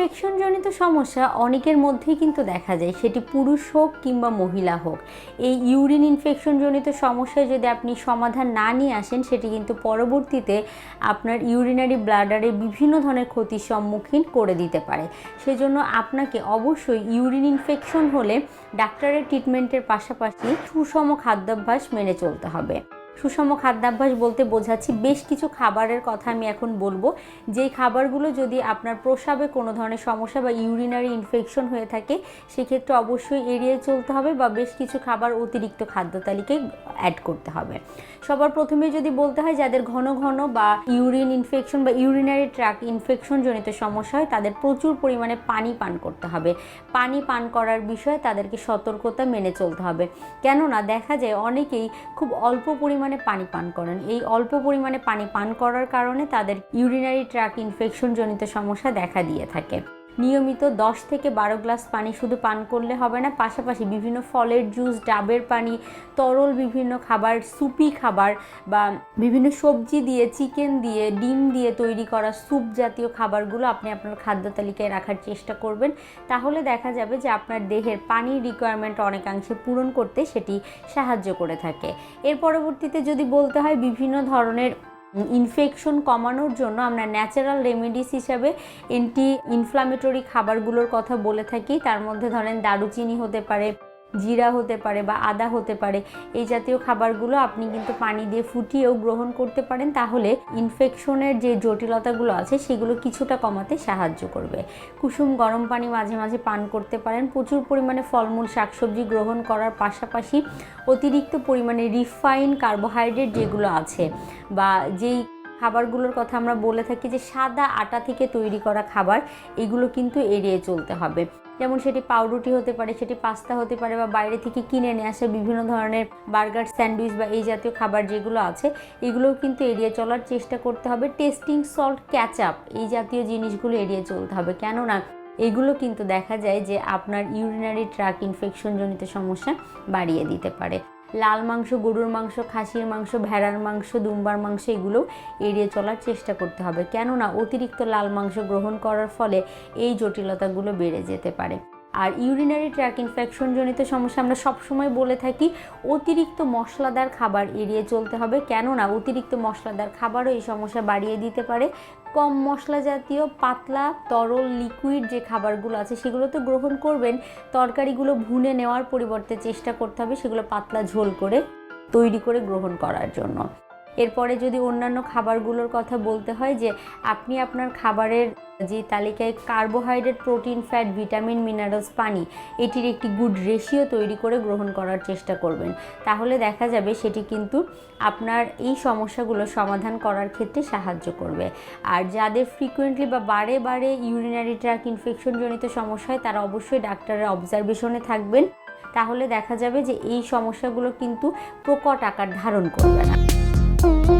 ইনফেকশনজনিত সমস্যা অনেকের মধ্যেই কিন্তু দেখা যায়। সেটি পুরুষ হোক কিংবা মহিলা হোক। এই ইউরিন ইনফেকশনজনিত সমস্যায় যদি আপনি সমাধান না নিয়ে আসেন, সেটি কিন্তু পরবর্তীতে আপনার ইউরিনারি ব্লাডারে বিভিন্ন ধরনের ক্ষতির সম্মুখীন করে দিতে পারে। সেজন্য আপনাকে অবশ্যই ইউরিন ইনফেকশন হলে ডাক্তারের ট্রিটমেন্টের পাশাপাশি সুষম খাদ্যাভ্যাস মেনে চলতে হবে। সুষম খাদ্যাভ্যাস বলতে বোঝাচ্ছি, বেশ কিছু খাবারের কথা আমি এখন বলব। যেই খাবারগুলো যদি আপনার প্রসাবে কোনো ধরনের সমস্যা বা ইউরিনারি ইনফেকশন হয়ে থাকে, সেক্ষেত্রে অবশ্যই এড়িয়ে চলতে হবে বা বেশ কিছু খাবার অতিরিক্ত খাদ্য তালিকায় অ্যাড করতে হবে। সবার প্রথমে যদি বলতে হয়, যাদের ঘন ঘন বা ইউরিন ইনফেকশন বা ইউরিনারি ট্র্যাক ইনফেকশন জনিত সমস্যা হয়, তাদের প্রচুর পরিমাণে পানি পান করতে হবে। পানি পান করার বিষয়ে তাদেরকে সতর্কতা মেনে চলতে হবে। কেননা দেখা যায় অনেকেই খুব অল্প পরিমাণে পানি পান করেন। এই অল্প পরিমাণে পানি পান করার কারণে তাদের ইউরিনারি ট্র্যাক ইনফেকশন জনিত সমস্যা দেখা দিয়ে থাকে। নিয়মিত 10 থেকে বারো গ্লাস পানি শুধু পান করলে হবে না, পাশাপাশি বিভিন্ন ফলের জুস, ডাবের পানি, তরল বিভিন্ন খাবার, সুপি খাবার বা বিভিন্ন সবজি দিয়ে, চিকেন দিয়ে, ডিম দিয়ে তৈরি করা স্যুপ জাতীয় খাবারগুলো আপনি আপনার খাদ্য তালিকায় রাখার চেষ্টা করবেন। তাহলে দেখা যাবে যে আপনার দেহের পানির রিকোয়ারমেন্ট অনেকাংশে পূরণ করতে সেটি সাহায্য করে থাকে। এর পরবর্তীতে যদি বলতে হয় বিভিন্ন ধরনের ইনফেকশন কমানোর জন্য আমরা ন্যাচারাল রেমেডিস হিসাবে অ্যান্টি ইনফ্লামেটরি খাবারগুলোর কথা বলে থাকি। তার মধ্যে ধরেন দারুচিনি হতে পারে জিরা হতে পারে বা আদা হতে পারে, এই জাতীয় খাবারগুলো আপনি কিন্তু পানি দিয়ে ফুটিয়েও গ্রহণ করতে পারেন, তাহলে ইনফেকশনের যে জটিলতাগুলো আছে সেগুলো কিছুটা কমাতে সাহায্য করবে। কুসুম গরম পানি মাঝে মাঝে পান করতে পারেন, প্রচুর পরিমাণে ফলমূল, শাকসবজি গ্রহণ করার পাশাপাশি অতিরিক্ত পরিমাণে রিফাইন কার্বোহাইড্রেট যেগুলো আছে বা যেই খাবারগুলোর কথা আমরা বলে থাকি যে সাদা আটা থেকে তৈরি করা খাবার, এগুলো কিন্তু এড়িয়ে চলতে হবে। যেমন সেটি পাউরুটি হতে পারে, সেটি পাস্তা হতে পারে বা বাইরে থেকে কিনে নিয়ে আসা বিভিন্ন ধরনের বার্গার, স্যান্ডউইচ বা এই জাতীয় খাবার যেগুলো আছে, এগুলোও কিন্তু এড়িয়ে চলার চেষ্টা করতে হবে। টেস্টিং সল্ট ক্যাচআপ এই জাতীয় জিনিসগুলো এড়িয়ে চলতে হবে। কেননা এগুলো কিন্তু দেখা যায় যে আপনার ইউরিনারি ট্র্যাক ইনফেকশনজনিত সমস্যা বাড়িয়ে দিতে পারে। লাল মাংস, গরুর মাংস, খাসির মাংস, ভেড়ার মাংস, দুম্বার মাংস, এগুলো এড়িয়ে চলার চেষ্টা করতে হবে। কেননা অতিরিক্ত লাল মাংস গ্রহণ করার ফলে এই জটিলতাগুলো বেড়ে যেতে পারে। আর ইউরিনারি ট্র্যাক ইনফেকশনজনিত সমস্যা আমরা সবসময় বলে থাকি, অতিরিক্ত মশলাদার খাবার এড়িয়ে চলতে হবে। কেননা, অতিরিক্ত মশলাদার খাবারও এই সমস্যা বাড়িয়ে দিতে পারে। কম মশলা জাতীয়, পাতলা, তরল লিকুইড যে খাবারগুলো আছে, সেগুলো তো গ্রহণ করবেন। তরকারিগুলো ভুনে নেওয়ার পরিবর্তে চেষ্টা করতে হবে, সেগুলো পাতলা ঝোল করে তৈরি করে গ্রহণ করার জন্য। এরপরে যদি অন্যান্য খাবারগুলোর কথা বলতে হয় যে আপনি আপনার খাবারের যে তালিকায় carbohydrate, protein, fat, vitamin, minerals, পানি এটির একটি গুড রেশিও তৈরি করে গ্রহণ করার চেষ্টা করবেন। তাহলে দেখা যাবে সেটি কিন্তু আপনার এই সমস্যাগুলো সমাধান করার ক্ষেত্রে সাহায্য করবে। আর যাদের ফ্রিকুয়েন্টলি বা বারে বারে ইউরিনারি ট্র্যাক ইনফেকশনজনিত সমস্যা হয়, তারা অবশ্যই ডাক্তারের অবজারভেশনে থাকবেন। তাহলে দেখা যাবে যে এই সমস্যাগুলো কিন্তু প্রকট আকার ধারণ করবে না। Thank you.